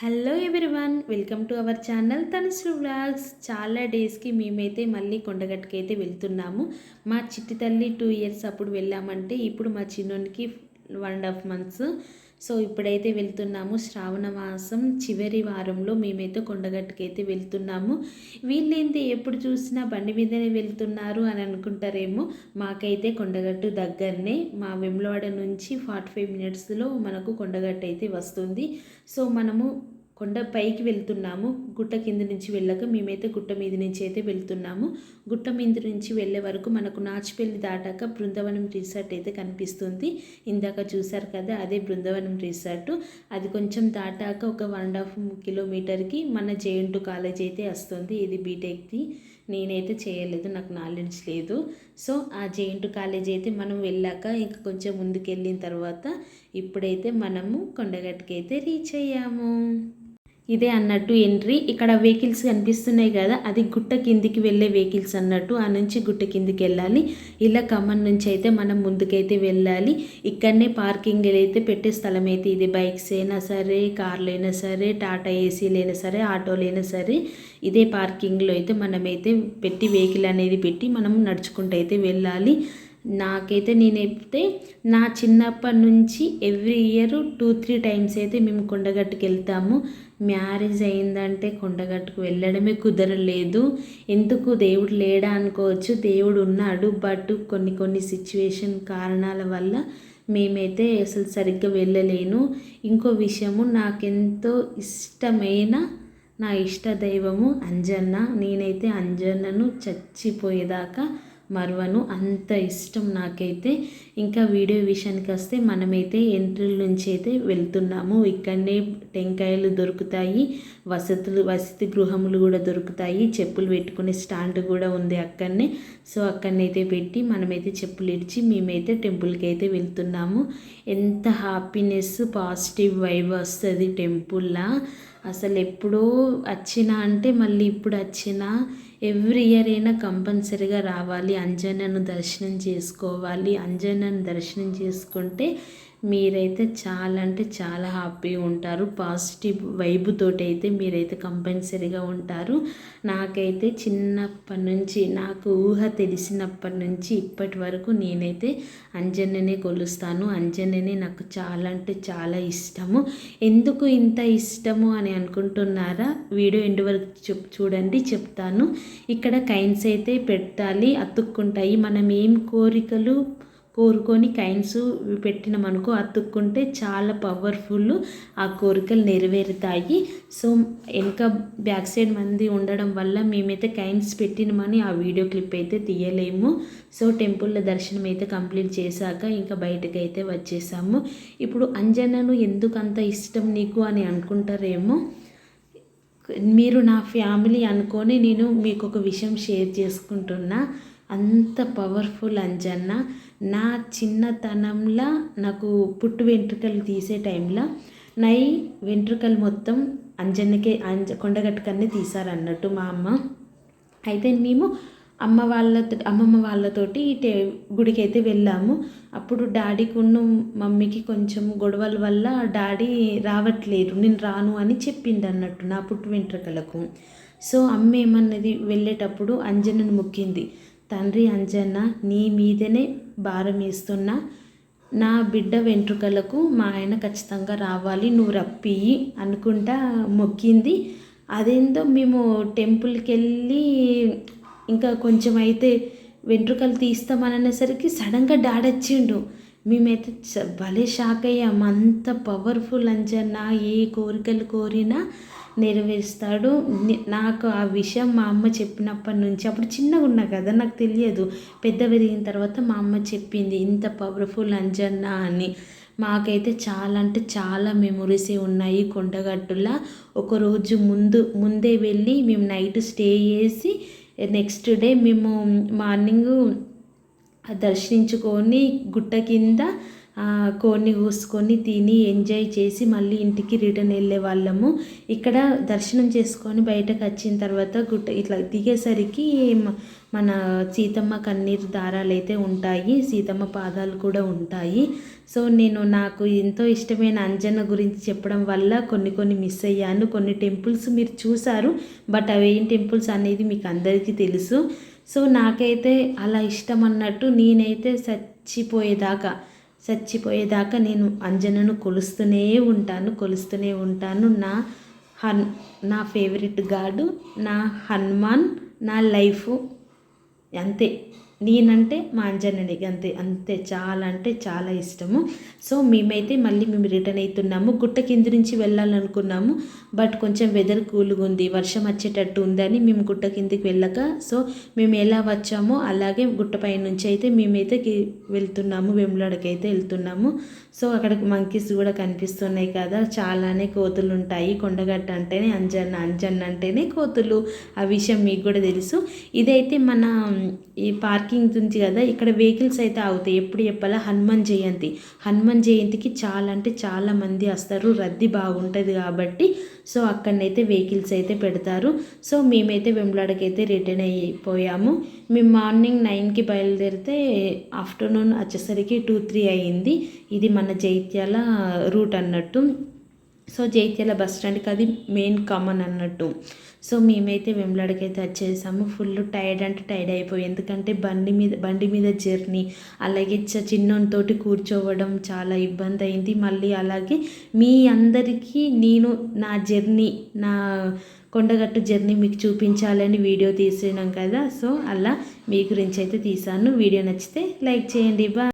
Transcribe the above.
Hello everyone welcome to our channel Tanushree vlogs చాలా డేస్కి మేమైతే మళ్ళీ కొండగట్టుకి అయితే వెళ్తున్నాము. మా చిట్టి తల్లి టూ ఇయర్స్ అప్పుడు వెళ్ళామంటే ఇప్పుడు మా చిన్నోనికి one and half months so ఇప్పుడైతే వెళ్తున్నాము శ్రావణ మాసం చివరి వారంలో మేమైతే కొండగట్టుకి అయితే వెళ్తున్నాము. వీళ్ళైతే ఎప్పుడు చూసినా బండి మీదనే వెళ్తున్నారు అని అనుకుంటారేమో. మాకైతే కొండగట్టు దగ్గరనే మా వెమ్లవాడ నుంచి ఫార్టీ ఫైవ్ మినిట్స్లో మనకు కొండగట్టు అయితే వస్తుంది. సో మనము కొండ పైకి వెళ్తున్నాము. గుట్ట కింద నుంచి వెళ్ళక మేమైతే గుట్ట మీద నుంచి అయితే వెళ్తున్నాము. గుట్ట మీద నుంచి వెళ్ళే వరకు మనకు నాచిపల్లి దాటాక బృందావనం రిసార్ట్ అయితే కనిపిస్తుంది. ఇందాక చూసారు కదా అదే బృందావనం రిసార్ట్. అది కొంచెం దాటాక ఒక వన్ అండ్ హాఫ్ కిలోమీటర్కి మన జేఎన్టు కాలేజ్ అయితే వస్తుంది. ఇది బీటెక్ది. నేనైతే చేయలేదు నాకు నాలెడ్జ్ లేదు. సో ఆ జేఎన్టు కాలేజ్ అయితే మనం వెళ్ళాక ఇంకా కొంచెం ముందుకు వెళ్ళిన తర్వాత ఇప్పుడైతే మనము కొండగట్టుకి అయితే రీచ్ అయ్యాము. ఇదే అన్నట్టు ఎంట్రీ. ఇక్కడ వెహికల్స్ కనిపిస్తున్నాయి కదా అది గుట్ట కిందికి వెళ్ళే వెహికల్స్ అన్నట్టు ఆ నుంచి గుట్ట కిందికి వెళ్ళాలి. ఇలా ఖమ్మం నుంచి అయితే మనం ముందుకైతే వెళ్ళాలి. ఇక్కడనే పార్కింగ్ అయితే పెట్టే స్థలం అయితే ఇది. బైక్స్ అయినా సరే కార్లు అయినా సరే టాటా ఏసీలు అయినా సరే ఆటోలు అయినా సరే ఇదే పార్కింగ్లో అయితే మనమైతే పెట్టి వెహికల్ అనేది పెట్టి మనం నడుచుకుంటూ అయితే వెళ్ళాలి. నాకైతే నేనైతే నా చిన్నప్పటి నుంచి every year two three times అయితే మేము కొండగట్టుకు వెళ్తాము. మ్యారేజ్ అయిందంటే కొండగట్టుకు వెళ్ళడమే కుదరలేదు. ఎందుకు దేవుడు లేడా అనుకోవచ్చు దేవుడు ఉన్నాడు. బట్ కొన్ని కొన్ని సిచ్యువేషన్ కారణాల వల్ల మేమైతే అసలు సరిగ్గా వెళ్ళలేను. ఇంకో విషయము నాకెంతో ఇష్టమైన నా ఇష్ట దైవము అంజన్న. నేనైతే అంజన్నను చచ్చిపోయేదాకా మరవను. అంత ఇష్టం నాకైతే. ఇంకా వీడియో విషయానికి వస్తే మనమైతే ఎంట్రీల నుంచి అయితే వెళ్తున్నాము. ఇక్కడనే టెంకాయలు దొరుకుతాయి. వసతులు వసతి గృహములు కూడా దొరుకుతాయి. చెప్పులు పెట్టుకునే స్టాండ్ కూడా ఉంది అక్కడనే. సో అక్కడనైతే పెట్టి మనమైతే చెప్పులు ఇడిచి మేమైతే టెంపుల్కి అయితే వెళ్తున్నాము. ఎంత హ్యాపీనెస్ పాజిటివ్ వైబ్ వస్తుంది టెంపుల్లా. అసలు ఎప్పుడో వచ్చినా అంటే మళ్ళీ ఇప్పుడు వచ్చినా ఎవ్రీ ఇయర్ అయినా కంపల్సరీగా రావాలి. అంజనను దర్శనం చేసుకోవాలి. అంజనను దర్శనం చేసుకుంటే మీరైతే చాలా అంటే చాలా హ్యాపీగా ఉంటారు. పాజిటివ్ వైబ్ తోటి అయితే మీరైతే కంపల్సరీగా ఉంటారు. నాకైతే చిన్నప్పటి నుంచి నాకు ఊహ తెలిసినప్పటి నుంచి ఇప్పటి వరకు నేనైతే అంజన్ననే కొలుస్తాను. అంజన్ననే నాకు చాలా అంటే చాలా ఇష్టము. ఎందుకు ఇంత ఇష్టము అని అనుకుంటున్నారా? వీడియో ఎండు వరకు చూడండి చెప్తాను. ఇక్కడ కైన్స్ అయితే పెట్టాలి అతుక్కుంటాయి. మనం ఏం కోరికలు కోరుకొని కైన్స్ పెట్టినమనుకో అతుక్కుంటే చాలా పవర్ఫుల్ ఆ కోరికలు నెరవేరుతాయి. సో వెనక బ్యాక్ సైడ్ మంది ఉండడం వల్ల మేమైతే కైన్స్ పెట్టినమని ఆ వీడియో క్లిప్ అయితే తీయలేము. సో టెంపుల్లో దర్శనం అయితే కంప్లీట్ చేశాక ఇంకా బయటకు అయితే వచ్చేసాము. ఇప్పుడు అంజనను ఎందుకు అంత ఇష్టం నీకు అని అనుకుంటారేమో? మీరు నా ఫ్యామిలీ అనుకొని నేను మీకు ఒక విషయం షేర్ చేసుకుంటున్నా. అంత పవర్ఫుల్ అంజన్న. నా చిన్నతనంలో నాకు పుట్టు వెంట్రుకలు తీసే టైంలో నై వెంట్రుకలు మొత్తం అంజన్నకే అంజ కొండగట్టుకనే తీసారన్నట్టు మా అమ్మ. అయితే మేము అమ్మ వాళ్ళతో అమ్మమ్మ వాళ్ళతోటి టే గుడికి అయితే వెళ్ళాము. అప్పుడు డాడీకి ఉన్న మమ్మీకి కొంచెం గొడవల వల్ల డాడీ రావట్లేదు నేను రాను అని చెప్పిండన్నట్టు నా పుట్టు వెంట్రుకలకు. సో అమ్మ ఏమన్నది? వెళ్ళేటప్పుడు అంజనను మొక్కింది. తండ్రి అంజన్న నీ మీదనే భారం వేస్తున్నా నా బిడ్డ వెంట్రుకలకు మా ఆయన ఖచ్చితంగా రావాలి నువ్వు రప్పియి అనుకుంటా మొక్కింది. అదేందో మేము టెంపుల్కి వెళ్ళి ఇంకా కొంచెం అయితే వెంట్రుకలు తీస్తామనేసరికి సడన్గా డాడొచ్చిండు మేమైతే భలే షాక్ అయ్యాం. అంత పవర్ఫుల్ అంజన్న ఏ కోరికలు కోరినా నెరవేరుస్తాడు. నాకు ఆ విషయం మా అమ్మ చెప్పినప్పటి నుంచి అప్పుడు చిన్నగా ఉన్నా కదా నాకు తెలియదు. పెద్ద పెరిగిన తర్వాత మా అమ్మ చెప్పింది ఇంత పవర్ఫుల్ అంజన్న అని. మాకైతే చాలా అంటే చాలా మెమొరీసే ఉన్నాయి కొండగట్టులా. ఒకరోజు ముందు ముందే వెళ్ళి మేము నైట్ స్టే చేసి నెక్స్ట్ డే మేము మార్నింగ్ దర్శించుకొని గుట్ట కింద కోడిని కోసుకొని తిని ఎంజాయ్ చేసి మళ్ళీ ఇంటికి రిటర్న్ వెళ్ళే వాళ్ళము. ఇక్కడ దర్శనం చేసుకొని బయటకు వచ్చిన తర్వాత గుట్ట ఇట్లా దిగేసరికి మన సీతమ్మ కన్నీరు దారాలు అయితే ఉంటాయి సీతమ్మ పాదాలు కూడా ఉంటాయి. సో నేను నాకు ఎంతో ఇష్టమైన అంజన్న గురించి చెప్పడం వల్ల కొన్ని కొన్ని మిస్ అయ్యాను. కొన్ని టెంపుల్స్ మీరు చూసారు బట్ అవి ఏం టెంపుల్స్ అనేది మీకు అందరికీ తెలుసు. సో నాకైతే అలా ఇష్టం అన్నట్టు నేనైతే చచ్చిపోయేదాకా చచ్చిపోయేదాకా నేను అంజనను కొలుస్తూనే ఉంటాను కొలుస్తూనే ఉంటాను. నా హన్ నా ఫేవరెట్ గాడు నా హనుమాన్ నా లైఫ్ అంతే. నేనంటే మా అంజనని అంతే అంతే. చాలా అంటే చాలా ఇష్టము. సో మేమైతే మళ్ళీ మేము రిటర్న్ అవుతున్నాము గుట్ట కింద నుంచి వెళ్ళాలనుకున్నాము. బట్ కొంచెం వెదర్ కూల్గా ఉంది వర్షం వచ్చేటట్టు ఉందని మేము గుట్ట కిందికి వెళ్ళక సో మేము ఎలా వచ్చామో అలాగే గుట్టపై నుంచి అయితే మేమైతే వెళ్తున్నాము. వెములాడకి అయితే వెళ్తున్నాము. సో అక్కడ మంకీస్ కూడా కనిపిస్తున్నాయి కదా. చాలానే కోతులు ఉంటాయి. కొండగట్ట అంటేనే అంజన్న అంజన్న అంటేనే కోతులు. ఆ విషయం మీకు కూడా తెలుసు. ఇదైతే మన ఈ పార్క్ పార్కింగ్ ఉంది కదా ఇక్కడ వెహికల్స్ అయితే అవుతాయి ఎప్పుడు చెప్పాలా? హనుమాన్ జయంతి. హనుమాన్ జయంతికి చాలా అంటే చాలా మంది వస్తారు. రద్దీ బాగుంటుంది కాబట్టి సో అక్కడనైతే వెహికల్స్ అయితే పెడతారు. సో మేమైతే వెంబలాడకి అయితే రిటర్న్ అయిపోయాము. మేము మార్నింగ్ నైన్కి బయలుదేరితే ఆఫ్టర్నూన్ వచ్చేసరికి టూ త్రీ అయ్యింది. ఇది మన జైత్యాల రూట్ అన్నట్టు. సో జైత్యాల బస్ స్టాండ్కి అది మెయిన్ కామన్ అన్నట్టు. సో మేమైతే వెంబలాడకి అయితే వచ్చేసాము. ఫుల్ టైర్డ్ అంటే టైర్డ్ అయిపోయి ఎందుకంటే బండి మీద బండి మీద జర్నీ అలాగే చ చిన్నతోటి కూర్చోవడం చాలా ఇబ్బంది అయింది. మళ్ళీ అలాగే మీ అందరికీ నేను నా జర్నీ నా కొండగట్టు జర్నీ మీకు చూపించాలని వీడియో తీసినాం కదా. సో అలా మీ గురించి అయితే తీసాను. వీడియో నచ్చితే లైక్ చేయండి. బా